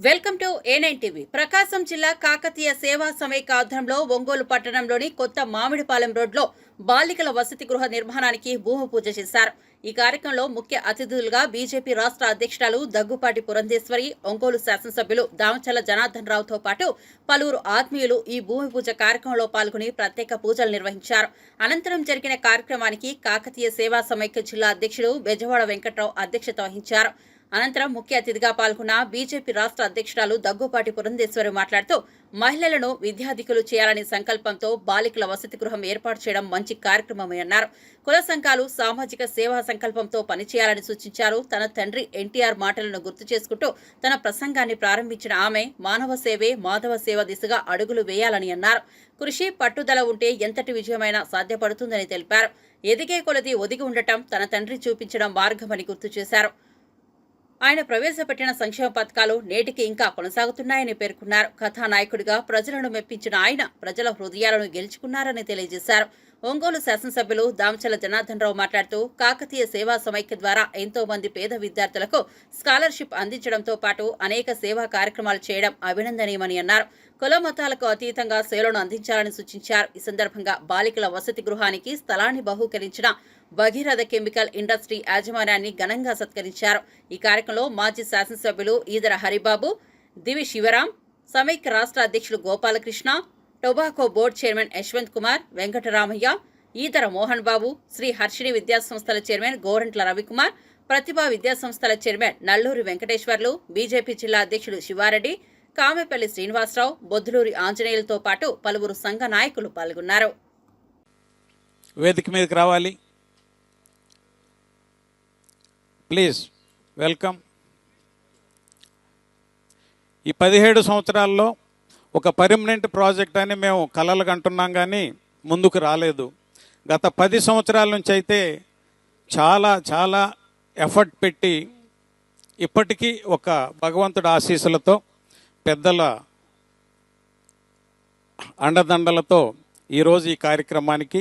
Welcome to A nine TV Prakasam జిల్లా కాకతీయ సేవా సమైక ఆధ్వర్యంలో ఒంగోలు పట్టణంలోని కొత్త మామిడిపాలెం రోడ్లో బాలికల వసతి గృహ నిర్మాణానికి భూమి పూజ చేశారు. ఈ కార్యక్రమంలో ముఖ్య అతిథులుగా బీజేపీ రాష్ట్ర అధ్యక్షురాలు దగ్గుపాటి పురంధేశ్వరి ఒంగోలు శాసనసభ్యులు దామచల్ల జనార్దన్ రావుతో పాటు పలువురు ఆత్మీయులు ఈ భూమి పూజ కార్యక్రమంలో పాల్గొని ప్రత్యేక పూజలు నిర్వహించారు. అనంతరం జరిగిన కార్యక్రమానికి కాకతీయ సేవా సమైక్య జిల్లా అధ్యక్షుడు బెజవాడ వెంకట్రావు అధ్యక్షత వహించారు. అనంతరం ముఖ్య అతిథిగా పాల్గొన్న బీజేపీ రాష్ట్ర అధ్యక్షురాలు దగ్గుపాటి పురంధేశ్వరి మాట్లాడుతూ మహిళలను విద్యాధికులు చేయాలనే సంకల్పంతో బాలికల వసతి గృహం ఏర్పాటు చేయడం మంచి కార్యక్రమమే అన్నారు. కుల సంఘాలు సామాజిక సేవా సంకల్పంతో పనిచేయాలని సూచించారు. తన తండ్రి ఎన్టీఆర్ మాటలను గుర్తు చేసుకుంటూ తన ప్రసంగాన్ని ప్రారంభించిన ఆమె మానవ సేవే మాధవ సేవ దిశగా అడుగులు వేయాలని అన్నారు. కృషి పట్టుదల ఉంటే ఎంతటి విజయమైనా సాధ్యపడుతుందని తెలిపారు. ఎదిగే కొలది ఒదిగి ఉండటం తన తండ్రి చూపించడం మార్గమని గుర్తు చేశారు. ఆయన ప్రవేశపెట్టిన సంక్షేమ పథకాలు నేటికి ఇంకా కొనసాగుతున్నాయని పేర్కొన్నారు. కథానాయకుడిగా ప్రజలను మెప్పించిన ఆయన ప్రజల హృదయాలను గెలుచుకున్నారని తెలియజేశారు. ఒంగోలు శాసనసభ్యులు దామచల జనార్దన్ రావు మాట్లాడుతూ కాకతీయ సేవా సమైక్య ద్వారా ఎంతో మంది పేద విద్యార్థులకు స్కాలర్షిప్ అందించడంతో పాటు అనేక సేవా కార్యక్రమాలు చేయడం అభినందనీయమని అన్నారు. కుల మతాలకు అతీతంగా సేవలను అందించాలని సూచించారు. ఈ సందర్భంగా బాలికల వసతి గృహానికి స్థలాన్ని బహూకరించిన భగీరథ కెమికల్ ఇండస్ట్రీ యాజమాన్యాన్ని ఘనంగా సత్కరించారు. ఈ కార్యక్రమంలో మాజీ శాసనసభ్యులు ఈదర హరిబాబు దివి శివరాం సమైక్య రాష్ట్ర అధ్యక్షులు Gopalakrishna tobacco board chairman Yashwant Kumar Venkataramaiah Edara Mohan Babu Sri Harshini విద్యాసంస్థల చైర్మన్ గోరంట్ల రవికుమార్ ప్రతిభా విద్యాసంస్థల చైర్మన్ నల్లూరి వెంకటేశ్వర్లు బీజేపీ జిల్లా అధ్యక్షులు శివారెడ్డి కామెపల్లి శ్రీనివాసరావు బొద్దులూరి ఆంజనేయులతో పాటు పలువురు సంఘ నాయకులు పాల్గొన్నారు. వేదిక మీదకి రావాలి. Please welcome. ఈ పదిహేడు సంవత్సరాల్లో ఒక పర్మనెంట్ ప్రాజెక్ట్ అని మేము కలలు కంటున్నాం కానీ ముందుకు రాలేదు. గత పది సంవత్సరాల నుంచి అయితే చాలా చాలా ఎఫర్ట్ పెట్టి ఇప్పటికీ ఒక భగవంతుడి ఆశీస్సులతో పెద్దల అండదండలతో ఈరోజు ఈ కార్యక్రమానికి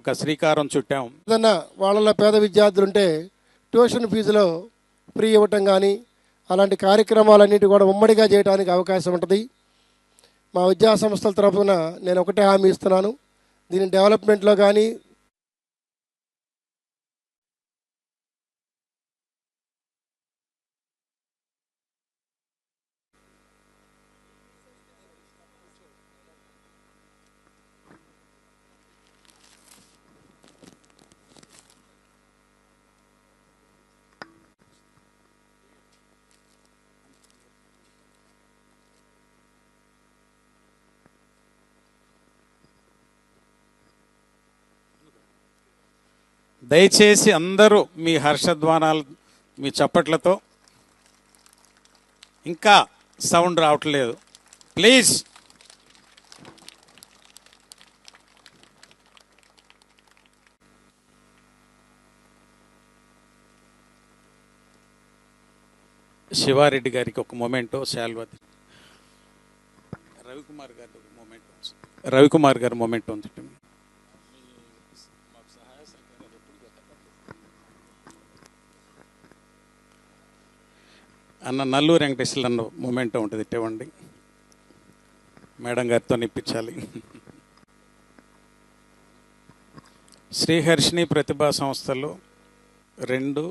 ఒక శ్రీకారం చుట్టాం. వాళ్ళ పేద విద్యార్థులుంటే ట్యూషన్ ఫీజులో ఫ్రీ ఇవ్వటం కానీ అలాంటి కార్యక్రమాలన్నిటి కూడా ఉమ్మడిగా చేయడానికి అవకాశం ఉంటుంది. మా విద్యా సంస్థల తరఫున నేను ఒకటే హామీ ఇస్తున్నాను. దీని డెవలప్మెంట్లో కానీ దయచేసి అందరూ మీ హర్షధ్వానాలు మీ చప్పట్లతో. ఇంకా సౌండ్ రావట్లేదు. ప్లీజ్. శివారెడ్డి గారికి ఒక మొమెంటో శాల్వతి. రవికుమార్ గారి ఒక మొమెంటో. రవికుమార్ గారి మొమెంటో ఉంది. అన్న నల్లూరు వెంకటేశ్వర అన్న మూమెంట్ ఉంటుంది ఇవ్వండి మేడం గారితో ఇప్పించాలి శ్రీహర్షిణి ప్రతిభా సంస్థలు రెండు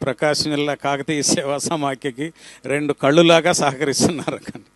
ప్రకాశం జిల్లా కాకతీయ సేవా సమాఖ్యకి రెండు కళ్ళులాగా సహకరిస్తున్నారు. కానీ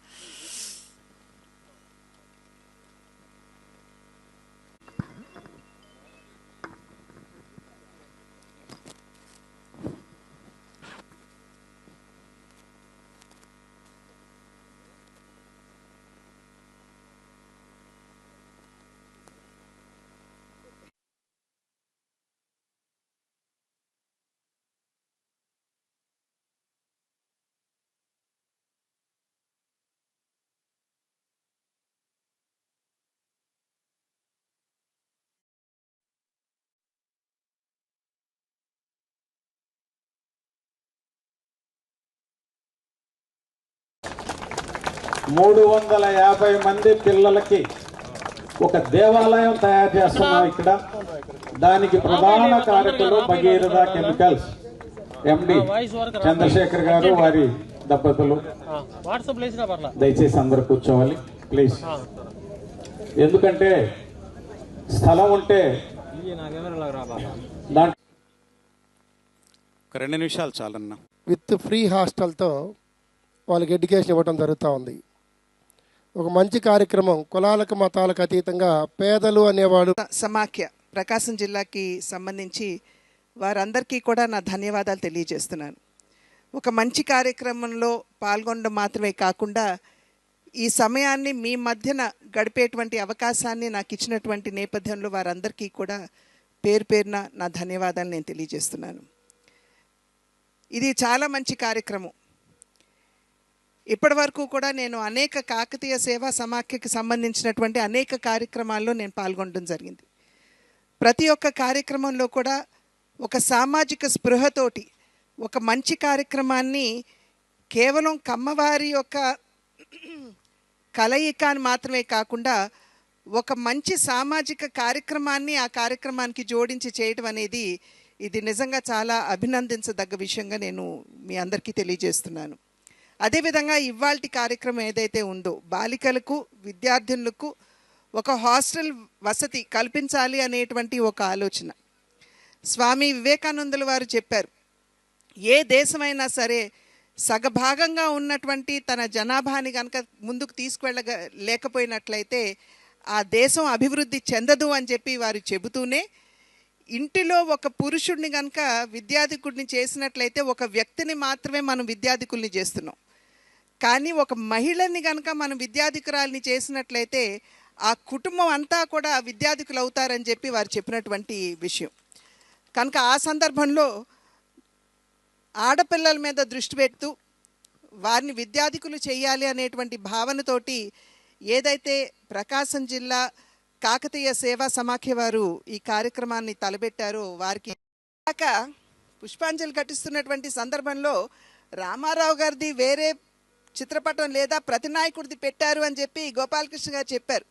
మూడు వందల యాభై మంది పిల్లలకి ఒక దేవాలయం తయారు చేస్తున్నాం ఇక్కడ. దానికి ప్రధాన కారకులు భగీరథ కెమికల్స్. ఎండి చంద్రశేఖర్ గారు వారి దంపతులు. దయచేసి అందరు కూర్చోవాలి ప్లీజ్. ఎందుకంటే స్థలం ఉంటే ఒక రెండు నిమిషాలు చాలన్నా. విత్ ఫ్రీ హాస్టల్తో వాళ్ళకి ఎడ్యుకేషన్ ఇవ్వడం జరుగుతూ ఉంది. ఒక మంచి కార్యక్రమం కులాలకు మతాలకు అతీతంగా పేదలు అనేవాడు. సమాఖ్య ప్రకాశం జిల్లాకి సంబంధించి వారందరికీ కూడా నా ధన్యవాదాలు తెలియజేస్తున్నాను. ఒక మంచి కార్యక్రమంలో పాల్గొనడం మాత్రమే కాకుండా ఈ సమయాన్ని మీ మధ్యన గడిపేటువంటి అవకాశాన్ని నాకు ఇచ్చినటువంటి నేపథ్యంలో వారందరికీ కూడా పేరు పేరున నా ధన్యవాదాలు నేను తెలియజేస్తున్నాను. ఇది చాలా మంచి కార్యక్రమం. ఇప్పటి వరకు కూడా నేను అనేక కాకతీయ సేవా సమాఖ్యకి సంబంధించినటువంటి అనేక కార్యక్రమాల్లో నేను పాల్గొనడం జరిగింది. ప్రతి ఒక్క కార్యక్రమంలో కూడా ఒక సామాజిక స్పృహతోటి ఒక మంచి కార్యక్రమాన్ని కేవలం కమ్మవారి యొక్క కలయిక అని మాత్రమే కాకుండా ఒక మంచి సామాజిక కార్యక్రమాన్ని ఆ కార్యక్రమానికి జోడించి చేయడం అనేది ఇది నిజంగా చాలా అభినందించదగ్గ విషయంగా నేను మీ అందరికీ తెలియజేస్తున్నాను. అదేవిధంగా ఇవాల్టి కార్యక్రమం ఏదైతే ఉందో బాలికలకు విద్యార్థినులకు ఒక హాస్టల్ వసతి కల్పించాలి అనేటువంటి ఒక ఆలోచన. స్వామి వివేకానందుల వారు చెప్పారు ఏ దేశమైనా సరే సగభాగంగా ఉన్నటువంటి తన జనాభాని కనుక ముందుకు తీసుకువెళ్ళగ లేకపోయినట్లయితే ఆ దేశం అభివృద్ధి చెందదు అని చెప్పి వారు చెబుతూనే ఇంటిలో ఒక పురుషుడిని కనుక విద్యాధికుడిని చేసినట్లయితే ఒక వ్యక్తిని మాత్రమే మనం విద్యాధికుల్ని చేస్తున్నాం. కానీ ఒక మహిళని కనుక మనం విద్యాధికురాల్ని చేసినట్లయితే ఆ కుటుంబం అంతా కూడా విద్యాధికులు అవుతారని చెప్పి వారు చెప్పినటువంటి విషయం. కనుక ఆ సందర్భంలో ఆడపిల్లల మీద దృష్టి పెడుతూ వారిని విద్యాధికులు చేయాలి అనేటువంటి భావనతోటి ఏదైతే ప్రకాశం జిల్లా కాకతీయ సేవా సమాఖ్య వారు ఈ కార్యక్రమాన్ని తలపెట్టారో వారికి కాక పుష్పాంజలి ఘటిస్తున్నటువంటి సందర్భంలో రామారావు గారిది వేరే చిత్రపటం లేదా ప్రతి నాయకుడిది పెట్టారు అని చెప్పి గోపాలకృష్ణ గారు చెప్పారు.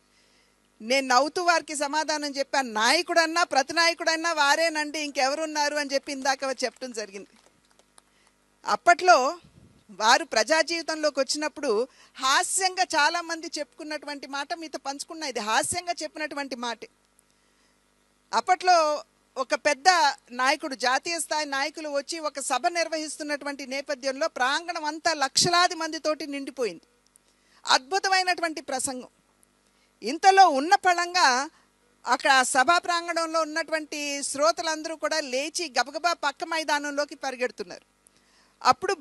నేను నవ్వుతూ వారికి సమాధానం చెప్పాను నాయకుడన్నా ప్రతి నాయకుడన్నా వారేనండి ఇంకెవరున్నారు అని చెప్పి ఇందాక చెప్పడం జరిగింది. అప్పట్లో వారు ప్రజా జీవితంలోకి వచ్చినప్పుడు హాస్యంగా చాలామంది చెప్పుకున్నటువంటి మాట మీతో పంచుకున్న ఇది హాస్యంగా చెప్పినటువంటి మాట. అప్పట్లో ఒక పెద్ద నాయకుడు జాతీయ స్థాయి నాయకులు వచ్చి ఒక సభ నిర్వహిస్తున్నటువంటి నేపథ్యంలో ప్రాంగణం అంతా లక్షలాది మందితోటి నిండిపోయింది. అద్భుతమైనటువంటి ప్రసంగం. ఇంతలో ఉన్న పళంగా అక్కడ సభా ప్రాంగణంలో ఉన్నటువంటి శ్రోతలందరూ కూడా లేచి గబగబా పక్క మైదానంలోకి పరిగెడుతున్నారు. అప్పుడు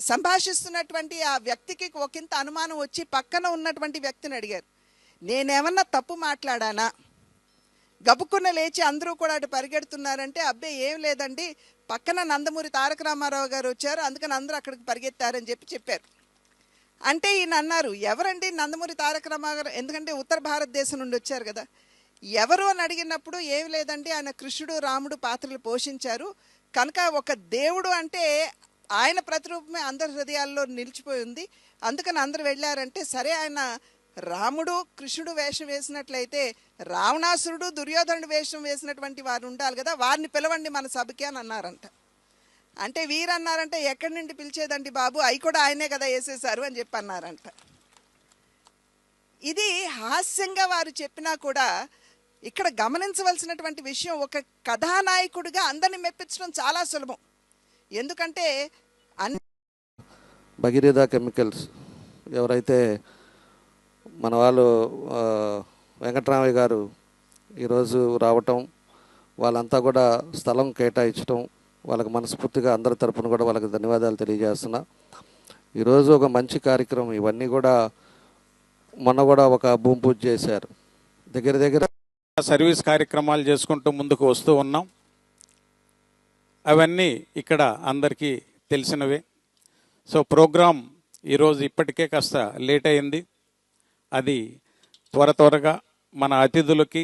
సంభాషిస్తున్నటువంటి ఆ వ్యక్తికి ఒకంత అనుమానం వచ్చి పక్కన ఉన్నటువంటి వ్యక్తిని అడిగారు. నేనేమన్నా తప్పు మాట్లాడానా? గబుక్కున లేచి అందరూ కూడా అటు పరిగెడుతున్నారంటే అబ్బే ఏం లేదండి. పక్కన నందమూరి తారక రామారావు గారు వచ్చారు అందుకని అందరూ అక్కడికి పరిగెత్తారని చెప్పి చెప్పారు. అంటే ఈయన అన్నారు ఎవరండి నందమూరి తారక రామారావు గారు? ఎందుకంటే ఉత్తర భారతదేశం నుండి వచ్చారు కదా. ఎవరు అని అడిగినప్పుడు ఏం లేదండి ఆయన కృష్ణుడు రాముడు పాత్రలు పోషించారు. కనుక ఒక దేవుడు అంటే ఆయన ప్రతిరూపమే అందరి హృదయాల్లో నిలిచిపోయి ఉంది. అందుకని అందరు వెళ్ళారంటే సరే ఆయన రాముడు కృష్ణుడు వేషం వేసినట్లయితే రావణాసురుడు దుర్యోధనుడు వేషం వేసినటువంటి వారు ఉండాలి కదా వారిని పిలవండి మన సభకి అని అన్నారంట. అంటే వీరన్నారంటే ఎక్కడి నుండి పిలిచేదండి బాబు? అవి కూడా ఆయనే కదా వేసేశారు అని చెప్పి అన్నారంట. ఇది హాస్యంగా వారు చెప్పినా కూడా ఇక్కడ గమనించవలసినటువంటి విషయం ఒక కథానాయకుడిగా అందరిని మెప్పించడం చాలా సులభం. ఎందుకంటే అన్ని భగీరథ కెమికల్స్ ఎవరైతే మన వాళ్ళు వెంకటరామయ్య గారు ఈరోజు రావటం వాళ్ళంతా కూడా స్థలం కేటాయించడం వాళ్ళకి మనస్ఫూర్తిగా అందరి తరపున కూడా వాళ్ళకి ధన్యవాదాలు తెలియజేస్తున్నా. ఈరోజు ఒక మంచి కార్యక్రమం. ఇవన్నీ కూడా మొన్న కూడా ఒక భూమి పూజ చేశారు. దగ్గర దగ్గర సర్వీస్ కార్యక్రమాలు చేసుకుంటూ ముందుకు వస్తూ ఉన్నాం. అవన్నీ ఇక్కడ అందరికీ తెలిసినవే. సో ప్రోగ్రాం ఈరోజు ఇప్పటికే కాస్త లేట్ అయింది. అది త్వర త్వరగా మన అతిథులకి